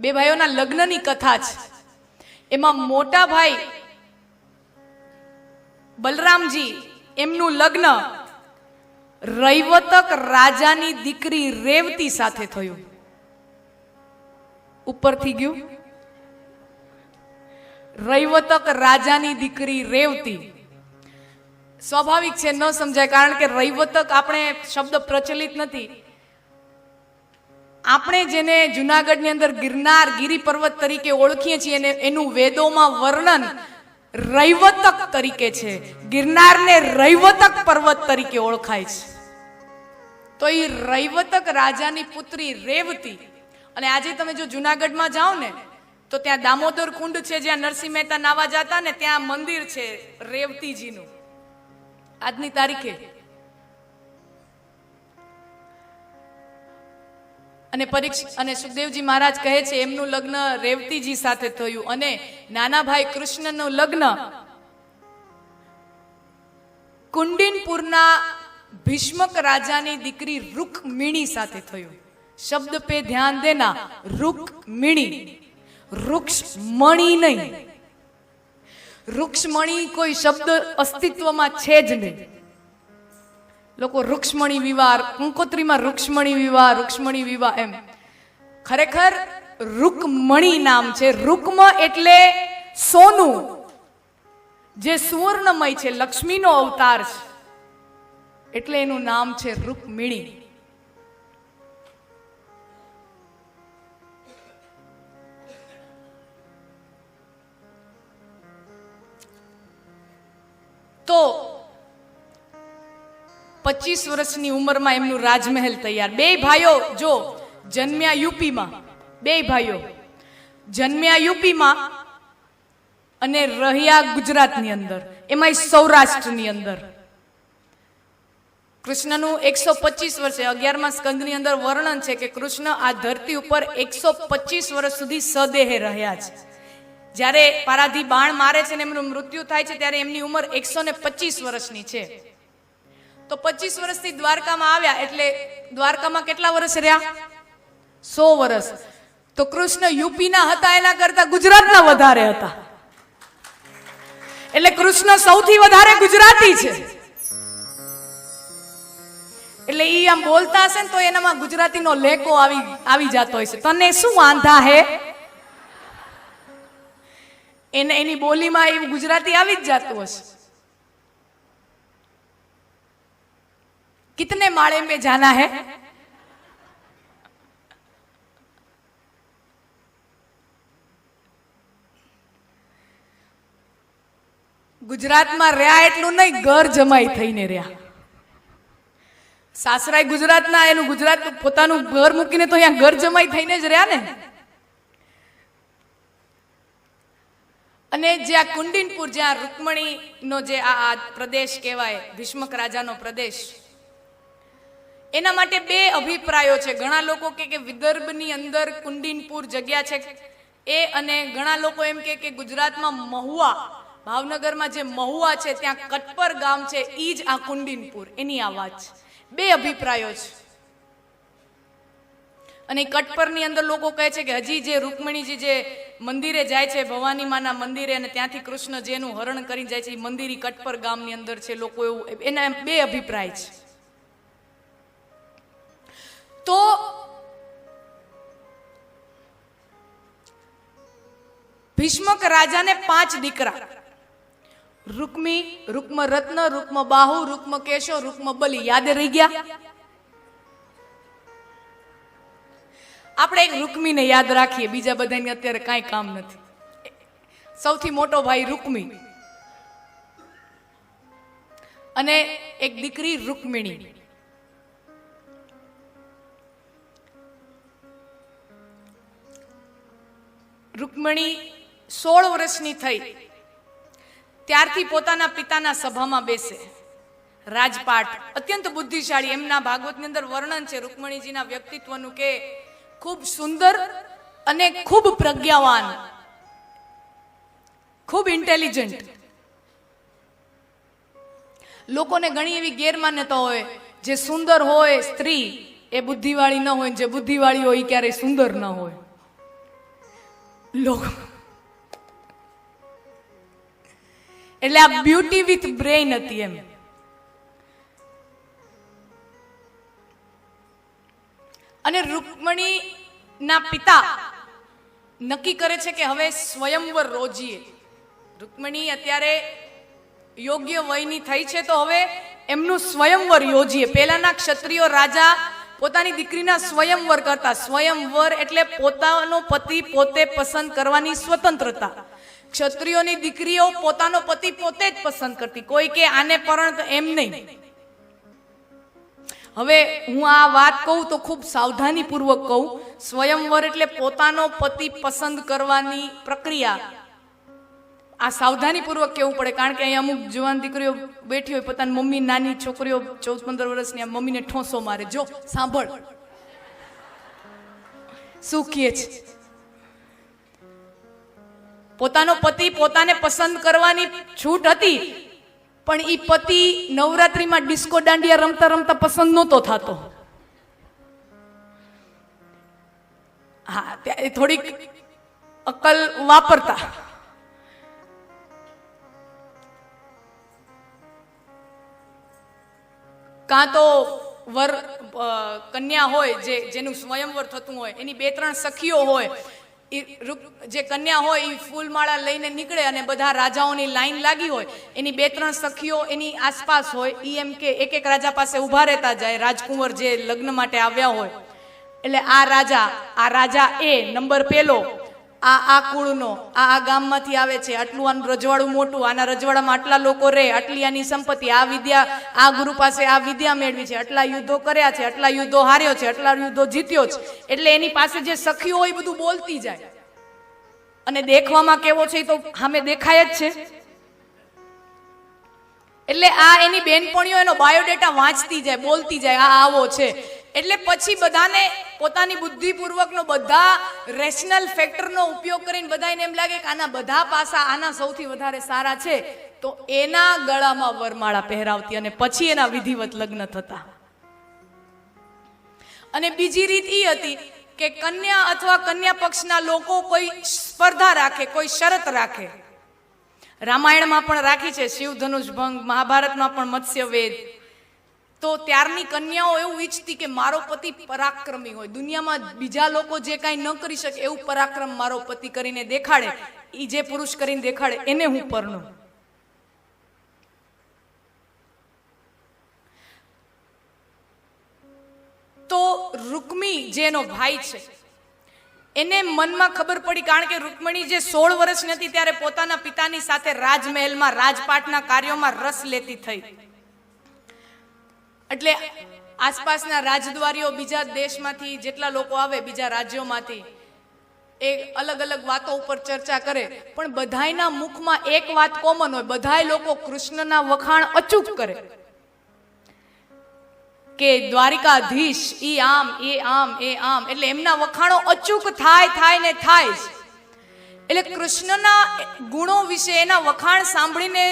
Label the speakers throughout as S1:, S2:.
S1: બે ભાઈઓના લગ્નની કથા છે. એમાં મોટા ભાઈ બલરામજી એમનું લગ્ન રૈવતક રાજાની દીકરી રેવતી સાથે થયું. ઉપરથી ગયું. રૈવતક રાજાની દીકરી રેવતી. સ્વાભાવિક છે, ન સમજાય, કારણ કે રૈવતક આપણે શબ્દ પ્રચલિત નથી. આપણે જેને જુનાગઢની અંદર ગિરનાર ગિરી પર્વત તરીકે ઓળખીએ છીએ અને એનું વેદોમાં વર્ણન રૈવતક તરીકે છે. ગિરનારને રૈવતક પર્વત તરીકે ઓળખાય છે. તો એ રૈવતક રાજાની પુત્રી રેવતી અને આજે તમે જો જુનાગઢમાં જાઓ ને, તો ત્યાં દામોદર કુંડ છે જ્યાં નરસિંહ મહેતા નાવા જતા ને ત્યાં મંદિર છે રેવતીજીનું. આજની તારીખે અને પરીક્ષ, અને સુખદેવજી મહારાજ કહે છે, એમનું લગ્ન રેવતીજી સાથે થયું અને નાના ભાઈ કૃષ્ણનું લગ્ન કુંડિનપુરના ભીષ્મક રાજાની દીકરી રૂકમિણી સાથે થયું. શબ્દ પે ધ્યાન દેના, રૂકમિણી. વૃક્ષમણી નહીં. વૃક્ષમણી કોઈ શબ્દ અસ્તિત્વમાં છે જ નહીં. લોકો રૂક્ષ્મણી વિવાહ કંકોત્રીમાં રૂક્ષ્મણી વિવાહ રૂક્ષ્મણી વિવાહ એમ. ખરેખર રૂકમણી નામ છે. રૂકમ એટલે સોનું. જે સુવર્ણમય છે, લક્ષ્મીનો અવતાર છે. એટલે એનું નામ છે રૂકમિણી. તો પચીસ વર્ષની ઉંમરમાં એમનું રાજમહેલ તૈયાર. બે ભાઈઓ, જો, જન્મ્યા યુપીમાં. બે ભાઈઓ. જન્મ્યા યુપીમાં અને રહ્યા ગુજરાતની અંદર. એમાંય સૌરાષ્ટ્રની અંદર. કૃષ્ણનું એકસો પચીસ વર્ષે અગિયારમાં સ્કંદની અંદર વર્ણન છે કે કૃષ્ણ આ ધરતી ઉપર એકસો પચીસ વર્ષ સુધી સદેહે રહ્યા છે. જ્યારે પારાધી બાણ મારે છે ને એમનું મૃત્યુ થાય છે, ત્યારે એમની ઉંમર એકસો ને પચીસ વર્ષની છે. તો પચીસ વર્ષથી દ્વારકામાં આવ્યા એટલે દ્વારકામાં કેટલા વર્ષ રહ્યા? સો વર્ષ. તો કૃષ્ણ યુપીના હતા એના કરતા ગુજરાતના વધારે હતા. એટલે કૃષ્ણ સૌથી વધારે ગુજરાતી છે. એટલે ઈ આમ બોલતા હશે ને તો એનામાં ગુજરાતીનો લેકો આવી આવી જતો હોય છે તને શું વાંધા હે? એને એની બોલીમાં એવું ગુજરાતી આવી જ જાતું હશે. कितने माड़े में जाना है ગુજરાતમાં રહ્યા એટલું નહીં ઘર જમાઈ થઈને રહ્યા સાસરાય ગુજરાતના એનું ગુજરાત પોતાનું ઘર મૂકીને તો અહીંયા ઘર જમાઈ થઈને જ રહ્યા ને અને જે આ કુંડિનપુર જ્યાં રૂકમણીનો જે આ આ પ્રદેશ કહેવાય ભીષ્મક રાજાનો પ્રદેશ એના માટે બે અભિપ્રાયો છે. ઘણા લોકો કે કે વિદર્ભની અંદર કુંડિનપુર જગ્યા છે. એ અને ઘણા લોકો એમ કે કે ગુજરાતમાં મહુવા, ભાવનગરમાં જે મહુવા છે, ત્યાં કટપર ગામ છે, ઈ જ આ કુંડિનપુર. એની આ વાત છે. બે અભિપ્રાયો છે. અને કટપરની અંદર લોકો કહે છે કે હજી જે રૂકમણીજી જે મંદિરે જાય છે, ભવાની માના મંદિરે અને ત્યાંથી કૃષ્ણ જેનું હરણ કરી જાય છે એ મંદિર કટપર ગામની અંદર છે. લોકો એવું, એના બે અભિપ્રાય છે. તો ભીષ્મક રાજાને પાંચ દીકરા. રૂકમી, રૂકમ રત્ન, રૂકમ બાહુ, રૂકમ કેશો, રૂકમ બલી. યાદ રહી ગયા? આપણે એક રૂકમીને યાદ રાખીએ. બીજા બધાને અત્યારે કાંઈ કામ નથી. સૌથી મોટો ભાઈ રૂકમી. અને એક દીકરી રૂકમિણી. રૂકમણી સોળ વર્ષની થઈ. ત્યારથી પોતાના પિતાના સભામાં બેસે. રાજપાટ, અત્યંત બુદ્ધિશાળી, એમના ભાગવતની અંદર વર્ણન છે રૂકમણીજીના વ્યક્તિત્વનું કે ખૂબ સુંદર અને ખૂબ પ્રજ્ઞાવાન, ખૂબ ઇન્ટેલિજન્ટ. લોકોને ઘણી એવી ગેરમાન્યતા હોય, જે સુંદર હોય સ્ત્રી એ બુદ્ધિવાળી ન હોય જે બુદ્ધિવાળી હોય એ ક્યારેય સુંદર ન હોય. લોકો એટલે આ બ્યુટી વિથ બ્રેઇન હતી એમ અને રૂકમણી ના પિતા નક્કી કરે છે કે હવે સ્વયંવર રોજીએ. રૂકમણી અત્યારે યોગ્ય વયની થઈ છે તો હવે એમનું સ્વયંવર યોજીએ. પહેલાના ક્ષત્રિયો રાજા પોતાની દીકરીના સ્વયંવર કરતા. સ્વયંવર એટલે પોતાનો પતિ પોતે પસંદ કરવાની સ્વતંત્રતા. ક્ષત્રિયોની દીકરીઓ પોતાનો પતિ પોતે જ પસંદ કરતી. કોઈ કે આને પરણ એમ નહીં. હવે હું આ વાત કહું તો ખૂબ સાવધાનીપૂર્વક કહું. સ્વયંવર એટલે પોતાનો પતિ પસંદ કરવાની પ્રક્રિયા. આ સાવધાનીપૂર્વક કહેવું પડે, કારણ કે અહીં અમુક જવાન દીકરીઓ બેઠી હોય, પોતાની મમ્મી, નાની છોકરીઓ ચૌદ પંદર વર્ષની આ મમ્મીને ઠોસો મારે. જો, સાંભળ. શું કહે છે? પોતાનો પતિ પોતાને પસંદ કરવાની છૂટ હતી, પણ એ પતિ નવરાત્રીમાં ડિસ્કો દાંડિયા રમતા રમતા પસંદ નહોતો થતો. હા ત્યારે થોડીક અકલ વાપરતા. કાં તો વર કન્યા હોય જે, જેનું સ્વયંવર થતું હોય, એની બે ત્રણ સખીઓ હોય જે કન્યા હોય એ ફૂલમાળા લઈને નીકળે અને બધા રાજાઓની લાઈન લાગી હોય, એની બે ત્રણ સખીઓ એની આસપાસ હોય એ એમ કે એક એક રાજા પાસે ઊભા રહેતા જાય, રાજકુંવર જે લગ્ન માટે આવ્યા હોય. એટલે આ રાજા આ રાજા એ નંબર પેલો. આ આ કુળનો, આ આ ગામમાંથી આવે છે. આટલું આનું રજવાડું મોટું, આના રજવાડામાં આટલા લોકો રહે આટલી આની સંપત્તિ, આ વિદ્યા, આ ગુરુ પાસે આ વિદ્યા મેળવી છે. આટલા યુદ્ધો કર્યા છે, આટલા યુદ્ધો હાર્યો છે, આટલા યુદ્ધો જીત્યો છે. એટલે એની પાસે જે સખીઓ હોય બધું બોલતી જાય. અને દેખવામાં કેવો છે તો સામે દેખાય જ છે. એટલે આ એની બેનપણીઓ એનો બાયોડેટા વાંચતી જાય, બોલતી જાય, આ આવો છે. એટલે પછી બધાને પોતાની બુદ્ધિપૂર્વકનો બધા રેશનલ ફેક્ટરનો ઉપયોગ કરીને બધાને એમ લાગે કે આના બધા પાસા આના સૌથી વધારે સારા છે. તો એના ગળામાં વરમાળા પહેરાવતી અને પછી એના વિધિવત લગ્ન થતા. અને બીજી રીત એ હતી કે કન્યા અથવા કન્યા પક્ષના લોકો કોઈ સ્પર્ધા રાખે, કોઈ શરત રાખે. રામાયણમાં પણ રાખી છે શિવ ધનુષ ભંગ, મહાભારતમાં પણ મત્સ્ય વેદ તો ત્યારની કન્યાઓ એવું ઈચ્છતી કે મારો પતિ પરાક્રમી હોય. દુનિયામાં બીજા લોકો જે કાંઈ ન કરી શકે એવું પરાક્રમ મારો પતિ કરીને દેખાડે એ જે પુરુષ કરીને દેખાડે, એને હું પરણું. તો રૂકમી જેનો ભાઈ છે, એને મનમાં ખબર પડી કારણ કે રૂકમણી જે સોળ વર્ષની હતી ત્યારે પોતાના પિતાની સાથે રાજમહેલમાં, રાજપાટના કાર્યોમાં રસ લેતી થઈ. એટલે આસપાસના રાજદ્વારીઓ બીજા દેશમાંથી જેટલા લોકો આવે બીજા રાજ્યોમાંથી, એ અલગ અલગ વાતો ઉપર ચર્ચા કરે. પણ બધાયના મુખમાં એક વાત કોમન હોય, બધાય લોકો કૃષ્ણના વખાણ અચૂક કરે. કે દ્વારિકાધીશ, ઈ આમ, એ આમ એ આમ, એટલે એમના વખાણો અચૂક થાય થાય ને થાય એટલે કૃષ્ણના ગુણો વિશે એના વખાણ સાંભળીને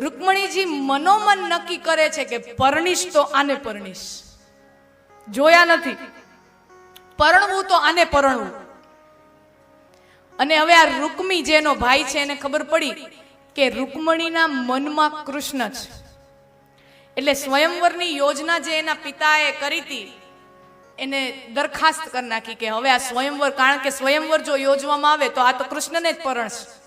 S1: રૂકમણીજી મનોમન નક્કી કરે છે કે પરણીશ તો આને પરણીશ. જોયા નથી. પરણવું તો આને પરણવું. અને હવે આ રૂકમી જેનો ભાઈ છે એને ખબર પડી કે રૂકમણીના મનમાં કૃષ્ણ છે. એટલે સ્વયંવરની યોજના જે એના પિતાએ કરી હતી, એને દરખાસ્ત કરી નાખી કે હવે આ સ્વયંવર, કારણ કે સ્વયંવર જો યોજવામાં આવે તો આ તો કૃષ્ણને જ પરણશે.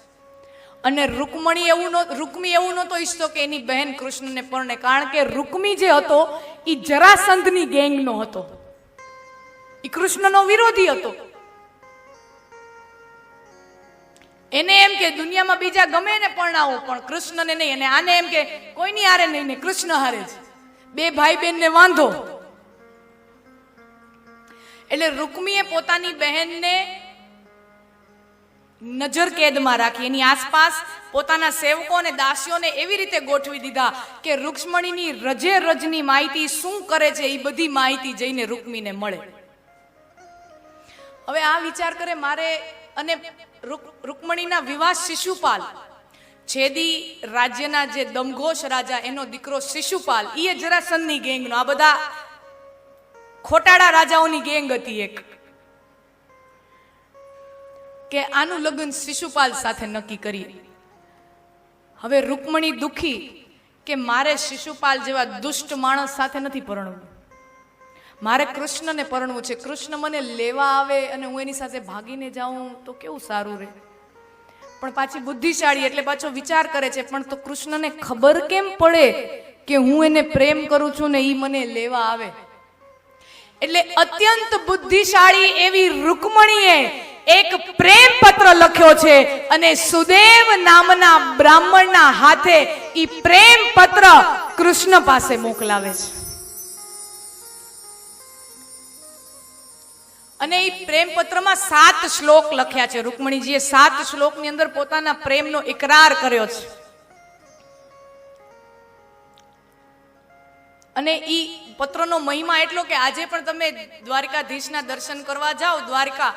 S1: અને રૂકમણી એવું રૂકમી એવું નહોતો ઈચ્છતો કે એની બહેન કૃષ્ણને પરણે. કારણ કે રૂકમી જે હતો એ જરાસંધની ગેંગનો હતો. એ કૃષ્ણનો વિરોધી હતો. એને એમ કે, દુનિયામાં બીજા ગમે ને પરણાવો, પણ કૃષ્ણને નહીં. અને આને એમ કે, કોઈની હારે નહીં ને કૃષ્ણ હારે જ. બે ભાઈ બહેનને વાંધો. એટલે રૂકમીએ પોતાની બહેનને નજર કેદમાં રાખી. એની આસપાસ પોતાના સેવકો અને દાસીઓને એવી રીતે ગોઠવી દીધા કે રૂક્ષ્મણીની રજે રજની માહિતી શું કરે છે એ બધી માહિતી જઈને રૂકમીને મળે. હવે આ વિચાર કરે મારે અને રૂક- રૂકમણીના વિવાહ શિશુપાલ. છેદી રાજ્યના જે દમઘોષ રાજા એનો દીકરો શિશુપાલ એ જરાસનની ગેંગનો. આ બધા ખોટાડા રાજાઓની ગેંગ હતી એક. કે આનું લગ્ન શિશુપાલ સાથે નક્કી કરીએ હવે રૂકમણી દુખી કે મારે શિશુપાલ જેવા દુષ્ટ માણસ સાથે નથી પરણવું. મારે કૃષ્ણને પરણવું છે. કૃષ્ણ મને લેવા આવે અને હું એની સાથે ભાગીને જાઉં તો કેવું સારું રહે પણ પાછી બુદ્ધિશાળી એટલે પાછો વિચાર કરે છે, પણ તો કૃષ્ણને ખબર કેમ પડે કે હું એને પ્રેમ કરું છું ને એ મને લેવા આવે? એટલે અત્યંત બુદ્ધિશાળી એવી રૂકમણીએ એક પ્રેમ પત્ર લખ્યો છે અને સુદેવ નામના બ્રાહ્મણના હાથે ઈ પ્રેમ પત્ર કૃષ્ણ પાસે મોકલાવે છે. અને એ પ્રેમ પત્રમાં સાત શ્લોક લખ્યા છે. રૂકમણીજીએ સાત શ્લોકની અંદર પોતાના પ્રેમનો ઇકરાર કર્યો છે. અને ઈ પત્રનો મહિમા એટલો કે આજે પણ તમે દ્વારકાધીશના દર્શન કરવા જાઓ, દ્વારકા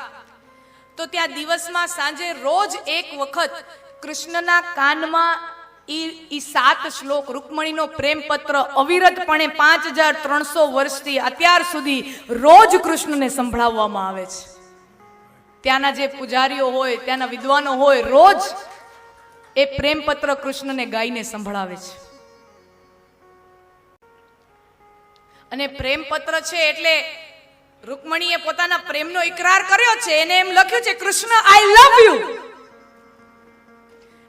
S1: તો ત્યાં દિવસમાં સાંજે રોજ એક વખત કૃષ્ણના કાનમાં ઈ સાત શ્લોક રૂકમણીનો પ્રેમ પત્ર અવિરતપણે પાંચ હજાર ત્રણસો વર્ષથી અત્યાર સુધી રોજ કૃષ્ણને સંભળાવવામાં આવે છે. ત્યાંના જે પૂજારીઓ હોય, ત્યાંના વિદ્વાનો હોય, રોજ એ પ્રેમ પત્ર કૃષ્ણને ગાઈને સંભળાવે છે. અને પ્રેમ પત્ર છે એટલે રૂકમણીએ પોતાના પ્રેમનો ઇકરાર કર્યો છે, એને એમ લખ્યું છે, કૃષ્ણ આઈ લવ યુ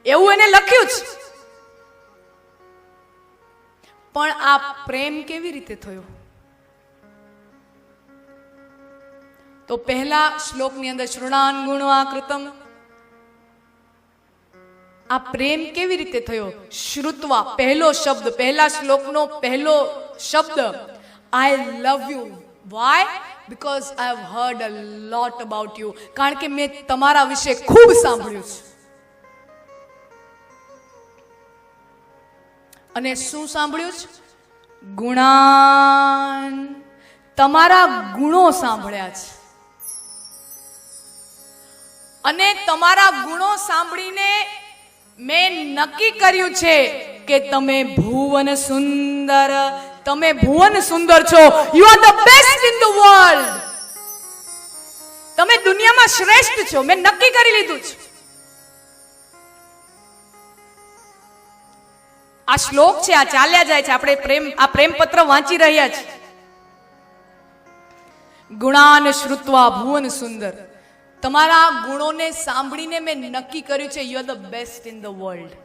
S1: એવું એને લખ્યું છે પણ આ પ્રેમ કેવી રીતે થયો? તો પહેલા શ્લોકની અંદર શૃણાન ગુણવા કૃતમ આ પ્રેમ કેવી રીતે થયો? શ્રુતવા, પહેલો શબ્દ, પહેલા શ્લોકનો પહેલો શબ્દ I love you why because I have heard a lot about you કારણ કે મેં તમારા વિશે ખૂબ સાંભળ્યું છે. અને શું સાંભળ્યું છે? ગુણાન. તમારા ગુણો સાંભળ્યા છે. અને તમારા ગુણો સાંભળીને મેં નક્કી કર્યું છે કે તમે ભુવન સુંદર તમે ભુવન સુંદર છો. You are the best in the world તમે દુનિયામાં શ્રેષ્ઠ છો. મેં નક્કી કરી લીધું છે. આ શ્લોક છે, આ ચાલ્યા જાય છે. આપણે પ્રેમ, આ પ્રેમ પત્ર વાંચી રહ્યા છે ગુણાન શ્રુત્વા ભુવન સુંદર. તમારા ગુણોને સાંભળીને મેં નક્કી કર્યું છે you are the best in the world